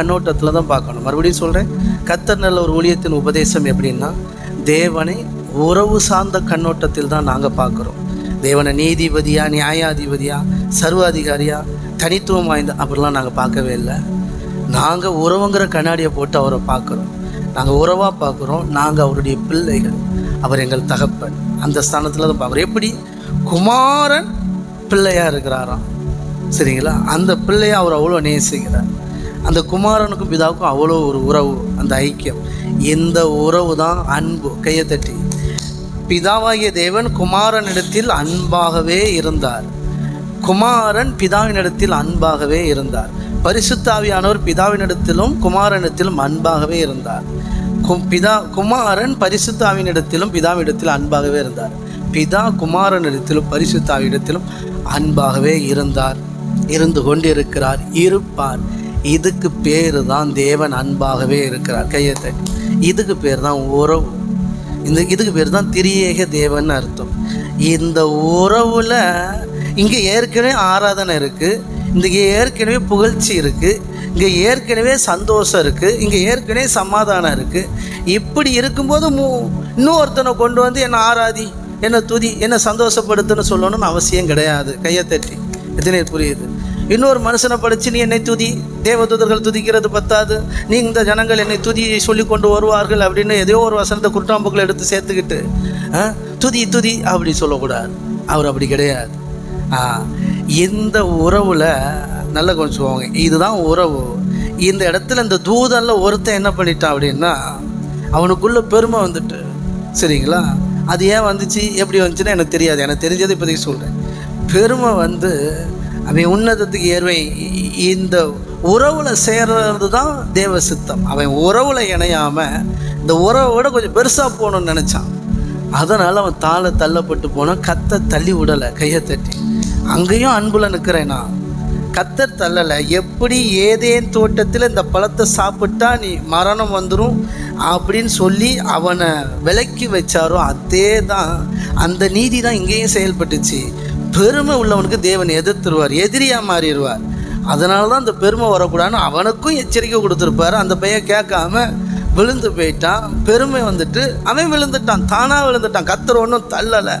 கண்ணோட்டத்தில் தான் பார்க்கணும். மறுபடியும் சொல்கிறேன் கத்தர் நல்ல ஒரு ஊழியத்தின் உபதேசம் எப்படின்னா தேவனை உறவு சார்ந்த கண்ணோட்டத்தில் தான் நாங்கள் பார்க்குறோம். தேவனை நீதிபதியா நியாயாதிபதியா சர்வாதிகாரியா தனித்துவம் வாய்ந்த அப்படிலாம் நாங்கள் பார்க்கவே இல்லை. நாங்கள் உறவுங்கிற கண்ணாடியை போட்டு அவரை பார்க்குறோம். நாங்கள் உறவாக பார்க்குறோம். நாங்கள் அவருடைய பிள்ளைகள். அவர் எங்கள் தகப்பன். அந்த ஸ்தானத்தில் தான் பார்க்குறோம். எப்படி? குமாரன் பிள்ளையாக இருக்கிறாராம். சரிங்களா? அந்த பிள்ளையை அவர் அவ்வளோ நேசிக்கிறார். அந்த குமாரனுக்கும் பிதாவுக்கும் அவ்வளோ ஒரு உறவு அந்த ஐக்கியம். இந்த உறவு தான் அன்பு கையை தட்டி. பிதாவாகிய தேவன் குமாரனிடத்தில் அன்பாகவே இருந்தார். குமாரன் பிதாவினிடத்தில் அன்பாகவே இருந்தார். பரிசுத்தாவியானவர் பிதாவினிடத்திலும் குமாரனிடத்திலும் அன்பாகவே இருந்தார். கு- பிதா குமாரன் பரிசுத்தாவினிடத்திலும் பிதாவிடத்தில் அன்பாகவே இருந்தார். பிதா குமாரனிடத்திலும் பரிசுத்தாவிடத்திலும் அன்பாகவே இருந்தார். இருந்து கொண்டிருக்கிறார் இருப்பார். இதுக்கு பேர் தான் தேவன் அன்பாகவே இருக்கிறார். கையத்தை இதுக்கு பேர் தான் உறவு. இந்த இதுக்கு பேர் தான் திரியேக தேவன் அர்த்தம். இந்த உறவில் இங்கே ஏற்கனவே ஆராதனை இருக்குது இங்கே ஏற்கனவே புகழ்ச்சி இருக்குது இங்கே ஏற்கனவே சந்தோஷம் இருக்குது இங்கே ஏற்கனவே சமாதானம் இருக்குது இப்படி இருக்கும்போது மூ இன்னொருத்தனை கொண்டு வந்து என்னை ஆராதி என்னை துதி என்னை சந்தோஷப்படுத்துன்னு சொல்லணும்னு அவசியம் கிடையாது. கையை தட்டி. எத்தனை புரியுது? இன்னொரு மனுஷனை படித்து நீ என்னை துதி தேவதூதர்கள் துதிக்கிறது பத்தாது. நீ இந்த ஜனங்கள் என்னை துதி சொல்லி கொண்டு வருவார்கள் அப்படின்னு ஏதோ ஒரு வசனத்தை குற்றாம்புக்களை எடுத்து சேர்த்துக்கிட்டு ஆ, துதி துதி அப்படி சொல்லக்கூடாது. அவர் அப்படி கிடையாது. இந்த உறவில் நல்ல கொஞ்சம் இதுதான் உறவு. இந்த இடத்துல இந்த தூதல்ல ஒருத்தன் என்ன பண்ணிட்டான் அப்படின்னா அவனுக்குள்ள பெருமை வந்துட்டு சரிங்களா? அது ஏன் வந்துச்சு எப்படி வந்துச்சுன்னா எனக்கு தெரியாது. எனக்கு தெரிஞ்சதை இப்போதைக்கு சொல்கிறேன் பெருமை வந்து அவன் உன்னதத்துக்கு ஏறுவேன் இந்த உறவில் சேர்றது தான் தேவ சித்தம். அவன் உறவில் இணையாமல் இந்த உறவை விட கொஞ்சம் பெருசாக போகணும்னு நினச்சான். அதனால் அவன் தாளை தள்ளப்பட்டு போனான் கத்தை தள்ளி விடலை கையை தட்டி. அங்கேயும் அன்புல நிற்கிறேன் நான். கத்தர் தள்ளலை. எப்படி ஏதேன் தோட்டத்தில் இந்த பழத்தை சாப்பிட்டா நீ மரணம் வந்துடும் அப்படின்னு சொல்லி அவனை விலக்கி வச்சாரோ அதே தான் அந்த நீதி தான் இங்கேயும் செயல்பட்டுச்சு. பெருமை உள்ளவனுக்கு தேவன் எதிர்த்துருவார் எதிரியாக மாறிடுவார். அதனால தான் அந்த பெருமை வரக்கூடாதுன்னு அவனுக்கும் எச்சரிக்கை கொடுத்துருப்பாரு. அந்த பையன் கேட்காம விழுந்து போயிட்டான். பெருமை வந்துட்டு அவன் விழுந்துட்டான் தானாக விழுந்துட்டான். கத்துற ஒன்றும் தள்ளலை.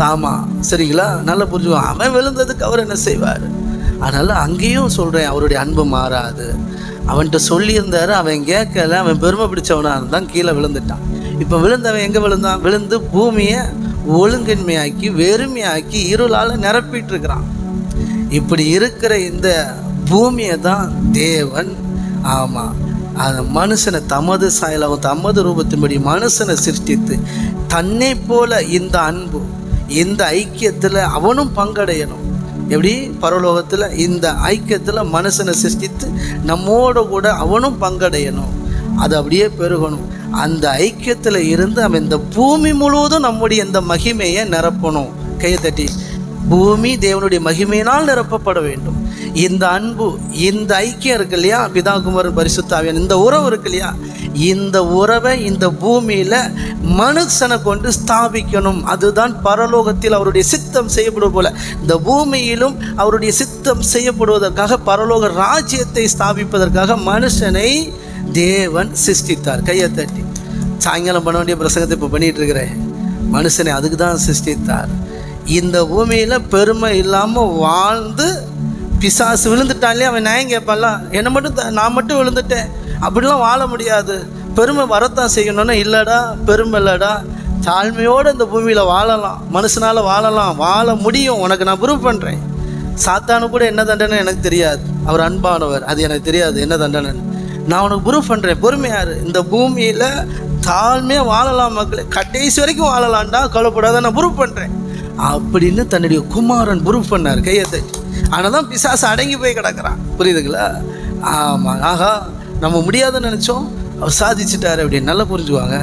தாமா சரிங்களா? நல்லா புரிஞ்சுக்குவான் அவன் விழுந்ததுக்கு அவர் என்ன செய்வார்? அதனால் அங்கேயும் சொல்கிறேன் அவருடைய அன்பு மாறாது. அவன்கிட்ட சொல்லியிருந்தாரு அவன் கேட்கல. அவன் பெருமை பிடிச்சவனாக இருந்தான் கீழே விழுந்துட்டான். இப்போ விழுந்தவன் எங்கே விழுந்தான்? விழுந்து பூமியை ஒழுங்கின்மையாக்கி வெறுமையாக்கி இருளால் நிரப்பிட்டு இருக்கிறான் இப்படி இருக்கிற இந்த பூமியை தான் தேவன். ஆமாம் அந்த மனுஷனை தமது சாயலாகவும் தமது ரூபத்தின்படி மனுஷனை சிருஷ்டித்து தன்னை போல இந்த அன்பு இந்த ஐக்கியத்தில் அவனும் பங்கடையணும். எப்படி? பரலோகத்தில் இந்த ஐக்கியத்தில் மனுஷனை சிருஷ்டித்து நம்மோட கூட அவனும் பங்கடையணும். அது அப்படியே பெருகணும். அந்த ஐக்கியத்தில் இருந்து அவன் இந்த பூமி முழுவதும் நம்முடைய இந்த மகிமையை நிரப்பணும். கையை தட்டி பூமி தேவனுடைய மகிமையினால் நிரப்பப்பட வேண்டும். இந்த அன்பு இந்த ஐக்கியம் இருக்கு இல்லையா? பிதாகுமரன் பரிசுத்தாவியன் இந்த உறவு இருக்கு இல்லையா? இந்த உறவை இந்த பூமியில் மனுஷனை கொண்டு ஸ்தாபிக்கணும். அதுதான் பரலோகத்தில் அவருடைய சித்தம் செய்யப்படுவது போல. இந்த பூமியிலும் அவருடைய சித்தம் செய்யப்படுவதற்காக பரலோக ராஜ்யத்தை ஸ்தாபிப்பதற்காக மனுஷனை தேவன் சிருஷ்டித்தார். கையை தட்டி. சாயங்காலம் பண்ண வேண்டிய பிரசங்கத்தை இப்போ பண்ணிட்டு இருக்கிறேன். மனுஷனை அதுக்கு தான் சிருஷ்டித்தார். இந்த பூமியில் பெருமை இல்லாமல் வாழ்ந்து பிசாசு விழுந்துட்டாலே அவன் நியாயம் கேட்பான்ல. என்னை மட்டும் நான் மட்டும் விழுந்துட்டேன். அப்படிலாம் வாழ முடியாது. பெருமை வரத்தான் செய்யணும்னா இல்லைடா பெருமை இல்லைடா. தாழ்மையோடு இந்த பூமியில் வாழலாம். மனுஷனால் வாழலாம். வாழ முடியும். உனக்கு நான் ப்ரூவ் பண்ணுறேன் சாத்தானு கூட என்ன தண்டனை எனக்கு தெரியாது. அவர் அன்பானவர். அது எனக்கு தெரியாது. என்ன தண்டனை நான் உனக்கு ப்ரூவ் பண்ணுறேன் பொறுமையார் இந்த பூமியில் தாழ்மையாக வாழலாம் மக்களே. கடைசி வரைக்கும் வாழலாம்டா. கவலைப்படாத நான் ப்ரூவ் பண்ணுறேன் அப்படின்னு தன்னுடைய குமாரன் ப்ரூவ் பண்ணார் கையத்தை ஆனால் தான் பிசாசு அடங்கி போய் கிடக்குறான். புரியுதுங்களா? ஆமாம் ஆகா நம்ம முடியாதுன்னு நினச்சோம். அவர் சாதிச்சிட்டார் அப்படின்னு நல்லா புரிஞ்சுக்குவாங்க.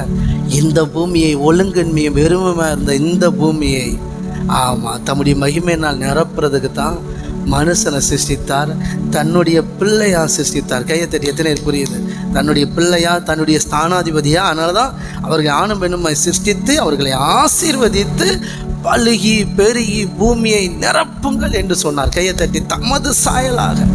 இந்த பூமியை ஒழுங்கன்மையை வெறுமையாக இருந்த இந்த பூமியை? ஆமாம் தம்முடைய மகிமையினால் நிரப்புறதுக்கு தான் மனுஷனை சிருஷ்டித்தார் தன்னுடைய பிள்ளையா சிருஷ்டித்தார். கையை தட்டி எத்தனை பேர் புரியுது? தன்னுடைய பிள்ளையா தன்னுடைய ஸ்தானாதிபதியா? அதனால தான் அவர்கள் ஆணும் பெண்ணுமை சிருஷ்டித்து அவர்களை ஆசீர்வதித்து பழுகி பெருகி பூமியை நிரப்புங்கள் என்று சொன்னார். கையை தட்டி தமது சாயலாக.